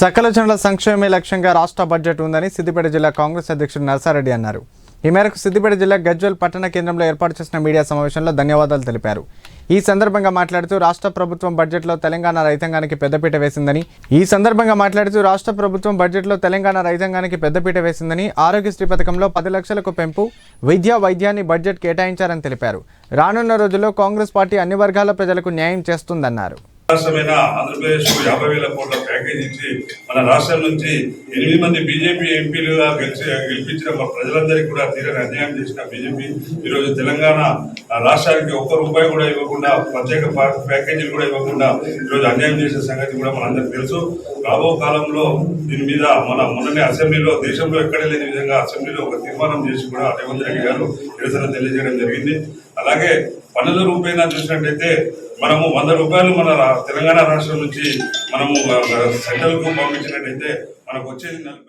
సకల జనుల సంక్షేమే లక్ష్యంగా రాష్ట్ర బడ్జెట్ ఉందని సిద్దిపేట జిల్లా కాంగ్రెస్ అధ్యక్షుడు నర్సారెడ్డి అన్నారు. ఈ మేరకు సిద్దిపేట జిల్లా గజ్వల్ పట్టణ కేంద్రంలో ఏర్పాటు చేసిన మీడియా సమావేశంలో ధన్యవాదాలు తెలిపారు. ఈ సందర్భంగా మాట్లాడుతూ రాష్ట్ర ప్రభుత్వం బడ్జెట్లో తెలంగాణ రైతాంగానికి పెద్దపీట వేసిందని ఈ సందర్భంగా మాట్లాడుతూ రాష్ట్ర ప్రభుత్వం బడ్జెట్లో తెలంగాణ రైతాంగానికి పెద్దపీట వేసిందని ఆరోగ్యశ్రీ పథకంలో పది లక్షలకు పెంపు విద్యా వైద్యాన్ని బడ్జెట్ కేటాయించారని తెలిపారు. రానున్న రోజుల్లో కాంగ్రెస్ పార్టీ అన్ని వర్గాల ప్రజలకు న్యాయం చేస్తుందన్నారు. రాష్ట్రమైన ఆంధ్రప్రదేశ్ యాభై వేల కోట్ల ప్యాకేజ్ ఇచ్చి మన రాష్ట్రం నుంచి ఎనిమిది మంది బీజేపీ ఎంపీలుగా గెలిచి గెలిపించిన మా ప్రజలందరికీ కూడా తీరని అన్యాయం చేసిన బీజేపీ. ఈరోజు తెలంగాణ ఆ, రాష్ట్రానికి ఒక్క రూపాయి కూడా ఇవ్వకుండా ప్రత్యేక ప్యాకేజీలు కూడా ఇవ్వకుండా ఈరోజు అన్యాయం చేసిన సంగతి కూడా మనందరికీ తెలుసు. రాబో కాలంలో దీని మీద మన మొన్ననే అసెంబ్లీలో దేశంలో ఎక్కడ లేని విధంగా అసెంబ్లీలో ఒక తీర్మానం చేసి కూడా రేవంత్ రెడ్డి గారు నిరసన తెలియజేయడం జరిగింది. అలాగే పనుల రూపేణా చూసినట్టయితే మనము వంద రూపాయలు మన రా- తెలంగాణ రాష్ట్రం నుంచి మనము సెంట్రల్కు పంపించినట్టయితే మనకు వచ్చేది